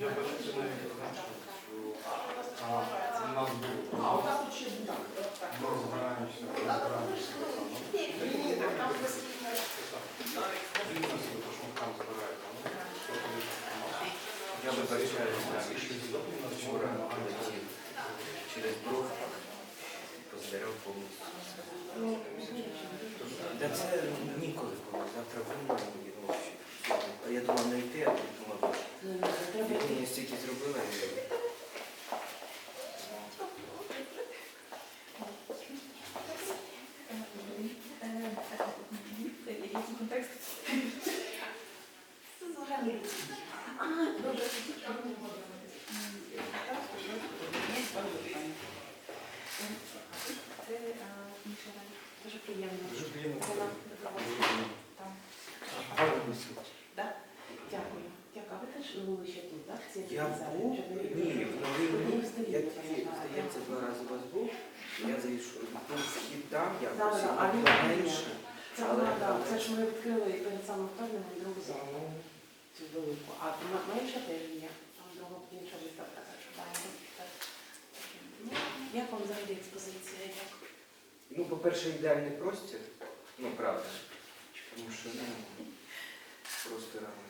Я бачу, це не А у нас було. А у нас тут ще дня. Ми розбираємося. Ні, так там постійно. Я би зарішаю, що вчора через бров позбирав повністю. Та це ніколи. Дуже приємно. Дякую. Дякую. Ви теж були ще тут, так? Я був, ні, я я здається, два рази у вас був, я зайшов, там, там є. менше. Це ж ми відкрили перед самим велику. А менша теж є. Там друга інша виставка. Так що маємо. Ну, Як вам взагалі експозиція? Як? Ну, по-перше, ідеальний простір, ну, правда, тому що, ну, просто реально.